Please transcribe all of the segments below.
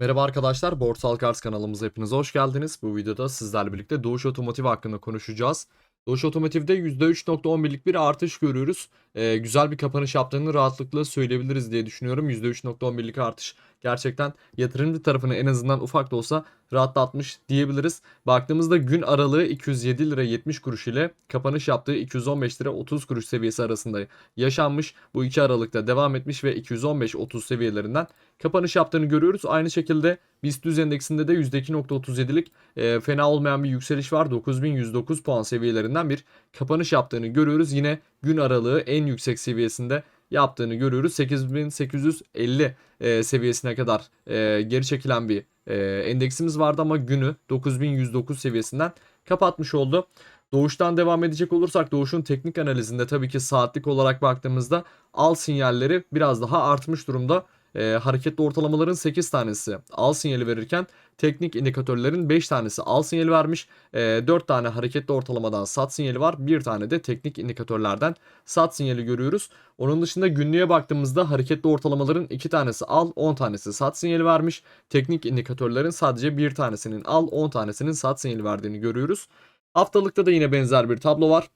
Merhaba arkadaşlar, Borsal Kars kanalımıza hepiniz hoş geldiniz. Bu videoda sizlerle birlikte Doğuş Otomotiv hakkında konuşacağız. Doğuş Otomotiv'de %3.11'lik bir artış görüyoruz. Ee, güzel bir kapanış yaptığını rahatlıkla söyleyebiliriz diye düşünüyorum. %3.11'lik artış gerçekten yatırımcı tarafını en azından ufak da olsa rahatlatmış diyebiliriz. Baktığımızda gün aralığı 207 lira 70 kuruş ile kapanış yaptığı 215 lira 30 kuruş seviyesi arasında yaşanmış. Bu iki aralıkta devam etmiş ve 215-30 seviyelerinden kapanış yaptığını görüyoruz. Aynı şekilde BIST endeksinde de %2.37'lik e, fena olmayan bir yükseliş var. 9109 puan seviyelerinden bir kapanış yaptığını görüyoruz. Yine gün aralığı en yüksek seviyesinde yaptığını görüyoruz. 8850 e, seviyesine kadar e, geri çekilen bir e, endeksimiz vardı ama günü 9109 seviyesinden kapatmış oldu. Doğuştan devam edecek olursak Doğuş'un teknik analizinde tabii ki saatlik olarak baktığımızda al sinyalleri biraz daha artmış durumda. E, hareketli ortalamaların 8 tanesi al sinyali verirken teknik indikatörlerin 5 tanesi al sinyali vermiş. E, 4 tane hareketli ortalamadan sat sinyali var. Bir tane de teknik indikatörlerden sat sinyali görüyoruz. Onun dışında günlüğe baktığımızda hareketli ortalamaların 2 tanesi al 10 tanesi sat sinyali vermiş. Teknik indikatörlerin sadece bir tanesinin al 10 tanesinin sat sinyali verdiğini görüyoruz. Haftalıkta da yine benzer bir tablo var.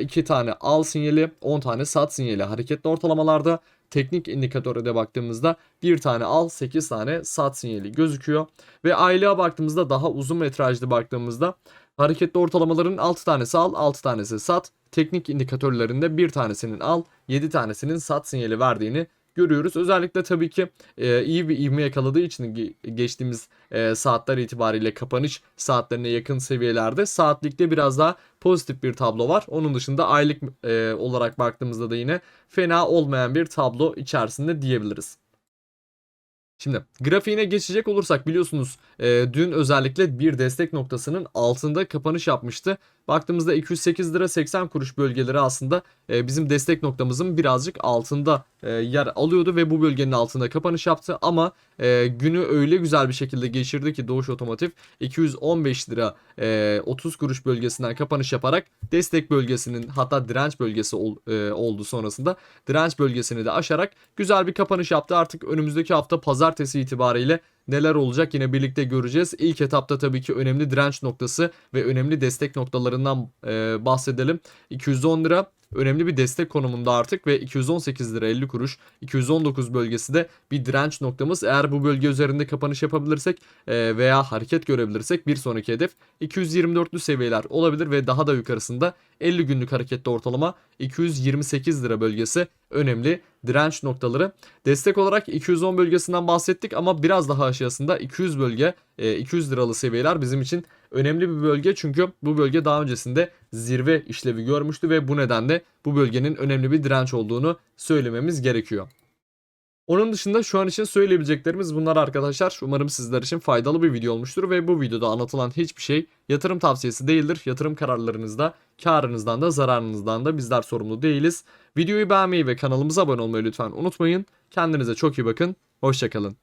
2 tane al sinyali 10 tane sat sinyali hareketli ortalamalarda. Teknik indikatöre de baktığımızda bir tane al 8 tane sat sinyali gözüküyor. Ve aylığa baktığımızda daha uzun metrajlı baktığımızda hareketli ortalamaların 6 tanesi al 6 tanesi sat. Teknik indikatörlerinde bir tanesinin al 7 tanesinin sat sinyali verdiğini görüyoruz. Özellikle tabii ki e, iyi bir ivme yakaladığı için ge- geçtiğimiz e, saatler itibariyle kapanış saatlerine yakın seviyelerde saatlikte biraz daha pozitif bir tablo var. Onun dışında aylık e, olarak baktığımızda da yine fena olmayan bir tablo içerisinde diyebiliriz. Şimdi grafiğine geçecek olursak biliyorsunuz e, dün özellikle bir destek noktasının altında kapanış yapmıştı. Baktığımızda 208 lira 80 kuruş bölgeleri aslında e, bizim destek noktamızın birazcık altında e, yer alıyordu ve bu bölgenin altında kapanış yaptı. Ama e, günü öyle güzel bir şekilde geçirdi ki Doğuş Otomotiv 215 lira e, 30 kuruş bölgesinden kapanış yaparak destek bölgesinin hatta direnç bölgesi ol, e, oldu sonrasında direnç bölgesini de aşarak güzel bir kapanış yaptı. Artık önümüzdeki hafta pazartesi itibariyle neler olacak yine birlikte göreceğiz. İlk etapta tabii ki önemli direnç noktası ve önemli destek noktalarından e, bahsedelim. 210 lira önemli bir destek konumunda artık ve 218 lira 50 kuruş 219 bölgesi de bir direnç noktamız. Eğer bu bölge üzerinde kapanış yapabilirsek e, veya hareket görebilirsek bir sonraki hedef 224'lü seviyeler olabilir ve daha da yukarısında 50 günlük hareketli ortalama 228 lira bölgesi önemli direnç noktaları. Destek olarak 210 bölgesinden bahsettik ama biraz daha aşağısında 200 bölge, e, 200 liralı seviyeler bizim için önemli bir bölge. Çünkü bu bölge daha öncesinde zirve işlevi görmüştü ve bu nedenle bu bölgenin önemli bir direnç olduğunu söylememiz gerekiyor. Onun dışında şu an için söyleyebileceklerimiz bunlar arkadaşlar. Umarım sizler için faydalı bir video olmuştur ve bu videoda anlatılan hiçbir şey yatırım tavsiyesi değildir. Yatırım kararlarınızda karınızdan da zararınızdan da bizler sorumlu değiliz. Videoyu beğenmeyi ve kanalımıza abone olmayı lütfen unutmayın. Kendinize çok iyi bakın. Hoşçakalın.